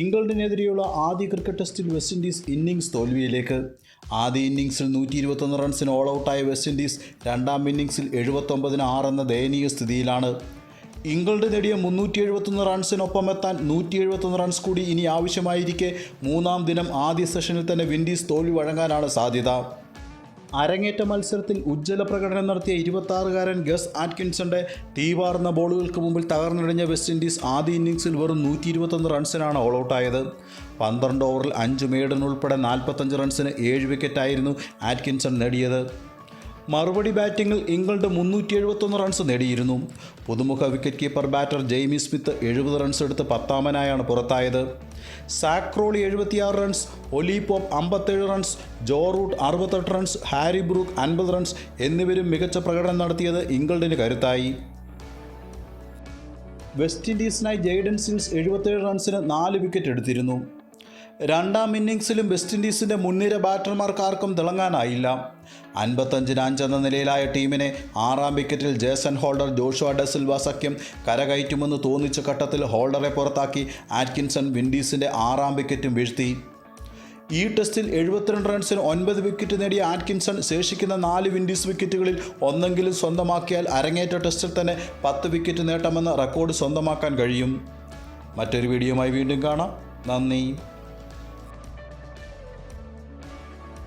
ഇംഗ്ലണ്ടിനെതിരെയുള്ള ആദ്യ ക്രിക്കറ്റ് ടെസ്റ്റിൽ west Indies innings തോൽവിയിലേക്ക്. ആദ്യ ഇന്നിംഗ്സിൽ നൂറ്റി ഇരുപത്തൊന്ന് റൺസിന് ഓൾ ഔട്ടായ വെസ്റ്റ് ഇൻഡീസ് രണ്ടാം ഇന്നിംഗ്സിൽ എഴുപത്തൊമ്പതിന് ആറ് എന്ന ദയനീയ സ്ഥിതിയിലാണ്. ഇംഗ്ലണ്ട് നേടിയ മുന്നൂറ്റി എഴുപത്തൊന്ന് റൺസിനൊപ്പം എത്താൻ നൂറ്റി എഴുപത്തൊന്ന് റൺസ് കൂടി ഇനി ആവശ്യമായിരിക്കെ മൂന്നാം ദിനം ആദ്യ സെഷനിൽ തന്നെ വിൻഡീസ് തോൽവി വഴങ്ങാനാണ് സാധ്യത. അരങ്ങേറ്റ മത്സരത്തിൽ ഉജ്ജ്വല പ്രകടനം നടത്തിയ ഇരുപത്താറുകാരൻ ഗസ് ആറ്റ്കിൻസന്റെ തീവാർന്ന ബോളുകൾക്ക് മുമ്പിൽ തകർന്നടിഞ്ഞ വെസ്റ്റ് ഇൻഡീസ് ആദ്യ ഇന്നിംഗ്സിൽ വെറും നൂറ്റി ഇരുപത്തൊന്ന് റൺസിനാണ് ഓൾ ഔട്ടായത് പന്ത്രണ്ട് ഓവറിൽ അഞ്ച് മേഡൻ ഉൾപ്പെടെ നാൽപ്പത്തഞ്ച് റൺസിന് ഏഴ് വിക്കറ്റായിരുന്നു ആറ്റ്കിൻസൺ നേടിയത്. മറുപടി ബാറ്റിംഗിൽ ഇംഗ്ലണ്ട് മുന്നൂറ്റി എഴുപത്തൊന്ന് റൺസ് നേടിയിരുന്നു. പുതുമുഖ wicket keeper batter Jamie Smith എഴുപത് റൺസ് എടുത്ത് പത്താമനായാണ് പുറത്തായത്. സാക്രോളി എഴുപത്തിയാറ് റൺസ് ഒലി പോപ്പ് അമ്പത്തേഴ് റൺസ് ജോ റൂട്ട് അറുപത്തെട്ട് റൺസ് ഹാരി ബ്രൂക്ക് അൻപത് റൺസ് എന്നിവരും മികച്ച പ്രകടനം നടത്തിയത് ഇംഗ്ലണ്ടിന് കരുത്തായി. വെസ്റ്റ് ഇൻഡീസിനായി ജെയ്ഡൻ സിൻസ് എഴുപത്തേഴ് റൺസിന് നാല് വിക്കറ്റ് എടുത്തിരുന്നു. രണ്ടാം ഇന്നിംഗ്സിലും വെസ്റ്റ് ഇൻഡീസിന്റെ മുൻനിര ബാറ്റർമാർക്കാർക്കും തിളങ്ങാനായില്ല. അൻപത്തഞ്ചിന് അഞ്ചെന്ന നിലയിലായ ടീമിനെ ആറാം വിക്കറ്റിൽ ജേസൺ ഹോൾഡർ ജോഷുവ ഡെസിൽവ സഖ്യം കരകയറ്റുമെന്ന് തോന്നിച്ച ഘട്ടത്തിൽ ഹോൾഡറെ പുറത്താക്കി ആറ്റ്കിൻസൺ വിൻഡീസിന്റെ ആറാം വിക്കറ്റും വീഴ്ത്തി. ഈ ടെസ്റ്റിൽ എഴുപത്തിരണ്ട് റൺസിന് ഒൻപത് വിക്കറ്റ് നേടിയ ആറ്റ്കിൻസൺ ശേഷിക്കുന്ന നാല് വിൻഡീസ് വിക്കറ്റുകളിൽ ഒന്നെങ്കിലും സ്വന്തമാക്കിയാൽ അരങ്ങേറ്റ ടെസ്റ്റിൽ തന്നെ പത്ത് വിക്കറ്റ് നേട്ടമെന്ന റെക്കോർഡ് സ്വന്തമാക്കാൻ കഴിയും. മറ്റൊരു വീഡിയോയുമായി വീണ്ടും കാണാം. നന്ദി.